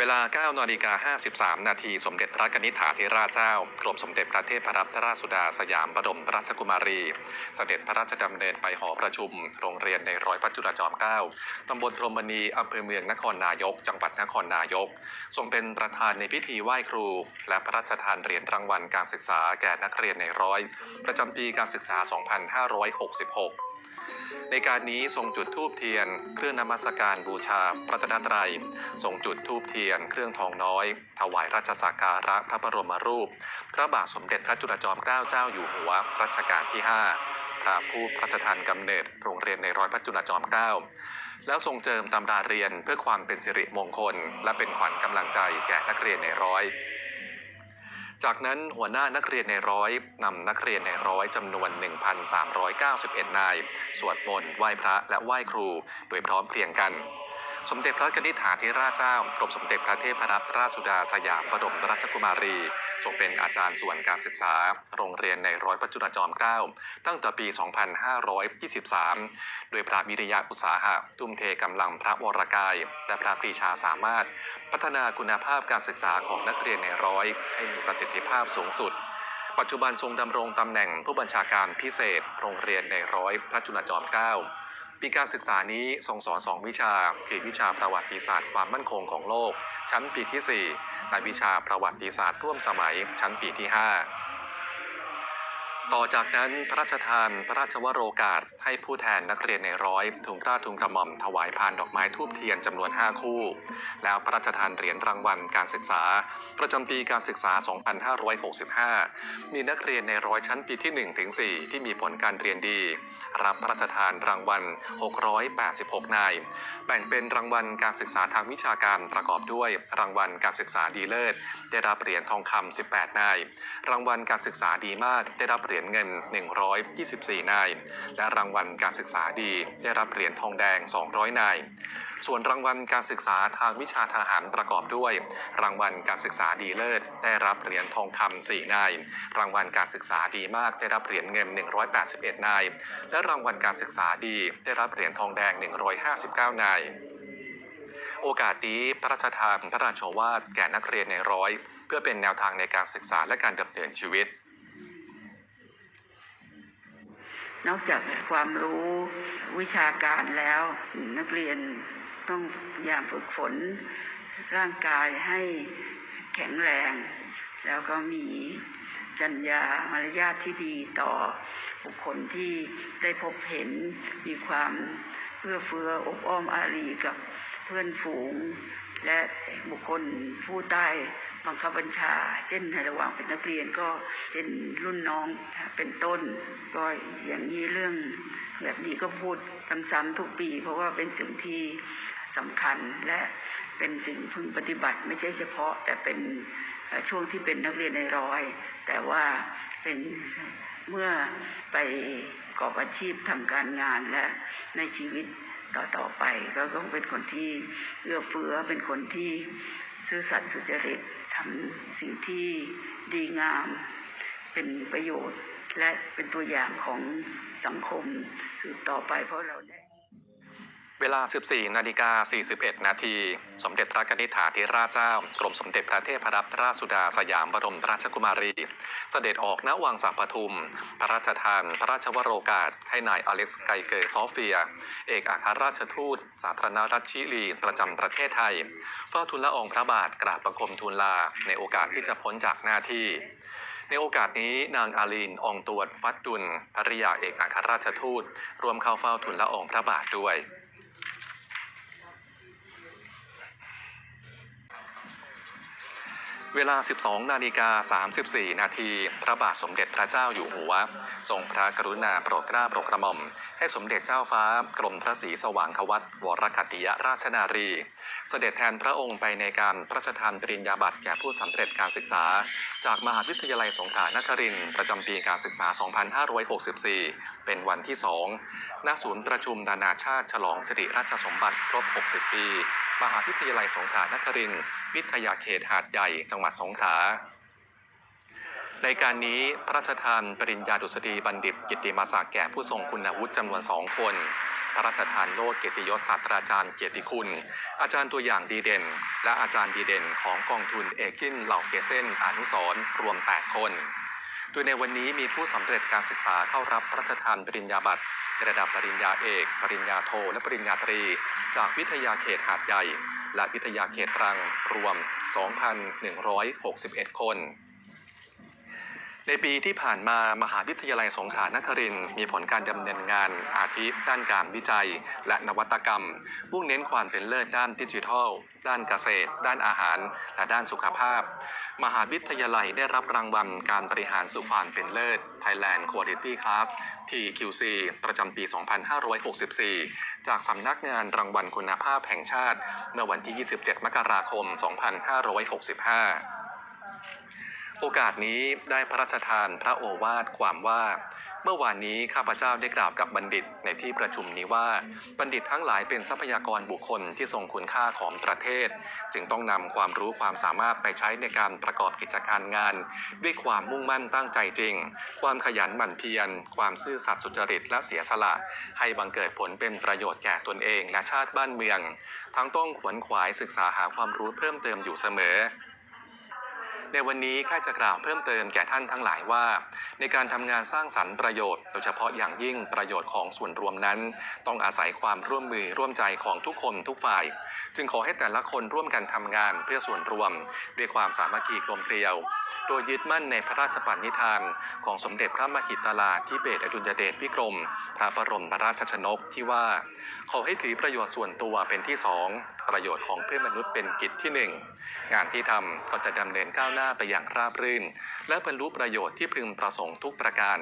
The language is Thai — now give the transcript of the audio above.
เวลา9นาฬิกา53 นาที สมเด็จพระกนิษฐาธิราชเจ้า กรมสมเด็จพระเทพรัตนราชสุดาสยามบรมราชกุมารี เสด็จพระราชดำเนินไปหอประชุม โรงเรียนในร้อยพระจุลจอมเกล้าตำบลพรมณีอำเภอเมืองนครนายก จังหวัดนครนายก ทรงเป็นประธานในพิธีไหว้ครู และพระราชทานเหรียญรางวัลการศึกษาแก่นักเรียนในร้อย ประจำปีการศึกษา 2566 ในการนี้ทรงจุดธูปเทียน เครื่องนมัสการบูชาพระตนตรัยทรงจุดธูปเทียน เครื่องทองน้อย ถวายราชสักการะพระบรมรูป พระบาทสมเด็จพระจุลจอมเกล้าเจ้าอยู่หัวรัชกาลที่ 5 พระผู้พระราชทานกำเนิดโรงเรียนในร้อยพระจุลจอมเกล้าแล้วทรงเจิมตำราเรียนเพื่อความเป็นสิริมงคล และเป็นขวัญกำลังใจแก่นักเรียนในร้อย จากนั้นหัวหน้านักเรียนในร้อยนำนักเรียนในร้อยจำนวน 1,391 นาย สวดมนต์ไหว้พระและไหว้ครู โดยพร้อมเพรียงกัน สมเด็จพระกนิษฐาธิราชเจ้ากรมสมเด็จพระเทพรัตนราชสุดาสยามบรมราชกุมารีทรงเป็นอาจารย์ส่วนการศึกษา โรงเรียนในร้อยพระจุลจอมเกล้าตั้งแต่ปี 2523 โดยพระวิริยะอุตสาหะทุ่มเทกำลังพระวรกาย และพระปรีชาสามารถ พัฒนาคุณภาพการศึกษาของนักเรียนในร้อย ให้มีประสิทธิภาพสูงสุดปัจจุบันทรงดำรงตำแหน่งผู้บัญชาการพิเศษ โรงเรียนในร้อยพระจุลจอมเกล้า ปีการศึกษานี้ทรงสอนสองวิชา คือวิชาประวัติศาสตร์ความมั่นคงของโลก ชั้นปีที่ 4 และวิชาประวัติศาสตร์ร่วมสมัยชั้นปีที่ 5 ต่อจากนั้นพระราชทานพระราชวโรกาสให้ผู้แทนนักเรียนในร้อยทุงกล้าทุงกระหม่อมถวายพานดอกไม้ทูบเทียนจำนวน 5 คู่ แล้วพระราชทานเหรียญรางวัลการศึกษา ประจำปีการศึกษา 2565 มีนักเรียนในร้อยชั้นปีที่ 1 ถึง 4 ที่มีผลการเรียนดี รับพระราชทานรางวัล 686 นาย แบ่งเป็นรางวัลการศึกษาทางวิชาการประกอบด้วย รางวัลการศึกษาดีเลิศได้รับเหรียญทองคำ18 นาย รางวัลการศึกษาดีมากได้รับเหรียญเงิน 124 นาย และรางวัลการศึกษาดีได้รับเหรียญทองแดง 200 นาย ส่วนรางวัลการศึกษาทางวิชาทหารประกอบด้วย รางวัลการศึกษาดีเลิศ ได้รับเหรียญทองคำ4นาย รางวัลการศึกษาดีมากได้รับเหรียญเงิน 181 นาย และรางวัลการศึกษาดีได้รับเหรียญทองแดง 159 นายโอกาสนี้พระราชทานพระราชโอวาทแก่นักเรียนในร้อย เพื่อเป็นแนวทางในการศึกษาและการดำเนินชีวิต นอกจากความรู้วิชาการแล้ว นักเรียนต้องพยายามฝึกฝน ร่างกายให้แข็งแรง แล้วก็มีจรรยามารยาทที่ดีต่อบุคคลที่ได้พบเห็นมีความเอื้อเฟื้ออบอ้อมอารีกับเพื่อนฝูง และบุคคลผู้ใต้บังคับบัญชา เช่นในระหว่างเป็นนักเรียนก็เช่นรุ่นน้องเป็นต้น ก็อย่างนี้เรื่องแบบนี้ก็พูดซ้ำๆทุกปี เพราะว่าเป็นสิ่งที่สำคัญและเป็นสิ่งพึงปฏิบัติไม่ใช่เฉพาะ แต่เป็นช่วงที่เป็นนักเรียนในร้อย แต่ว่าเป็นเมื่อไปประกอบอาชีพทำการงานและในชีวิต ต่อต่อไปก็ต้องเป็นคนที่เอื้อเฟื้อเป็นคนที่ซื่อสัตย์สุจริตทำสิ่งที่ดีงาม เป็นประโยชน์ และเป็นตัวอย่างของสังคมสืบต่อไปเพราะเราได้ เวลา 14 นาฬิกา 41 นาที สมเด็จพระนิษฐาธิราชเจ้ากรมสมเด็จพระเทพรัตนราชสุดาสยามบรมราชกุมารี เสด็จออกณวังสัปทุม พระราชทาน พระราชวโรกาส ให้นายอเล็กซ์ไกเกอร์ซอฟเฟีย เอกอัครราชทูต สาธารณรัฐชิลี ประจำประเทศไทย เฝ้าทูลละอองพระบาทกราบบังคมทูลลา ในโอกาสที่จะพ้นจากหน้าที่ในโอกาสนี้นางอาลีนอองตวดฟัดดุลภริยาเอกอัครราชทูตรวมเข้าเฝ้าทูลละอองพระบาทด้วย เวลา 12 นาฬิกา 34 นาที พระบาทสมเด็จพระเจ้าอยู่หัว ทรงพระกรุณาโปรดเกล้าโปรดกระหม่อม ให้สมเด็จเจ้าฟ้ากรมพระศรีสว่างควัตวรคัติยราชนารี เสด็จแทนพระองค์ไปในการพระราชทานปริญญาบัตรแก่ผู้สำเร็จการศึกษา จากมหาวิทยาลัยสงขลานครินทร์ประจำปีการศึกษา 2564 เป็นวันที่ 2 ณ ศูนย์ประชุมนานาชาติฉลองสิริราชสมบัติครบ 60 ปี มหาวิทยาลัยสงขลานครินทร์วิทยาเขตหาดใหญ่จังหวัดสงขลาในการนี้พระราชทานปริญญาดุษฎีบัณฑิตกิติมาศักแก่ผู้ทรงคุณวุฒิจำนวนสองคน พระราชทานโล่เกียรติยศศาสตราจารย์เกียรติคุณ อาจารย์ตัวอย่างดีเด่น และอาจารย์ดีเด่นของกองทุนเอกินเหล่าเกเซนอนุสรรวม 8 คน โดยในวันนี้มีผู้สำเร็จการศึกษาเข้ารับพระราชทานปริญญาบัตร ในระดับปริญญาเอก ปริญญาโท และปริญญาตรี จากวิทยาเขตหาดใหญ่ และวิทยาเขตตรังรวม 2,161 คน ในปีที่ผ่านมามหาวิทยาลัยสงขลานครินมีผลการดำเนินงานอาทิด้านการวิจัย และนวัตกรรมมุ่งเน้นความเป็นเลิศด้านดิจิทัล ด้านเกษตร ด้านอาหาร และด้านสุขภาพ มหาวิทยาลัยได้รับรางวัลการบริหารสุขความเป็นเลิศ Thailand Quality Class TQC ประจำปี 2564 จากสำนักงานรางวัลคุณภาพแห่งชาติ เมื่อวันที่ 27 มกราคม 2565 โอกาสนี้ได้พระราชทานพระโอวาทความว่า เมื่อวานนี้ข้าพเจ้าได้กล่าวกับบัณฑิตในที่ประชุมนี้ว่าบัณฑิตทั้งหลายเป็นทรัพยากรบุคคลที่ทรงคุณค่าของประเทศ จึงต้องนำความรู้ความสามารถไปใช้ในการประกอบกิจการงาน ด้วยความมุ่งมั่นตั้งใจจริง ความขยันหมั่นเพียรความซื่อสัตย์สุจริตและเสียสละ ให้บังเกิดผลเป็นประโยชน์แก่ตนเองและชาติบ้านเมือง ทั้งต้องขวนขวายศึกษาหาความรู้เพิ่มเติมอยู่เสมอ ในวันนี้ข้าจะกล่าวเพิ่มเติมแก่ท่านทั้งหลายว่า ในการทำงานสร้างสรรค์ประโยชน์โดยเฉพาะอย่างยิ่งประโยชน์ของส่วนรวมนั้น ต้องอาศัยความร่วมมือร่วมใจของทุกคนทุกฝ่าย จึงขอให้แต่ละคนร่วมกันทำงานเพื่อส่วนรวม ด้วยความสามัคคีกลมเกลียว โดยยึดมั่นในพระราชปณิธาน ของสมเด็จพระมหิตลาธิเบศอดุลยเดชพิกรม พระบรมราชชนกที่ว่า ขอให้ถือประโยชน์ส่วนตัวเป็นที่สองประโยชน์ของเพื่อนมนุษย์เป็นกิจที่หนึ่งงานที่ทำก็จะดำเนินก้าวหน้าไปอย่างราบรื่น และบรรลุประโยชน์ที่พึงประสงค์ทุกประการ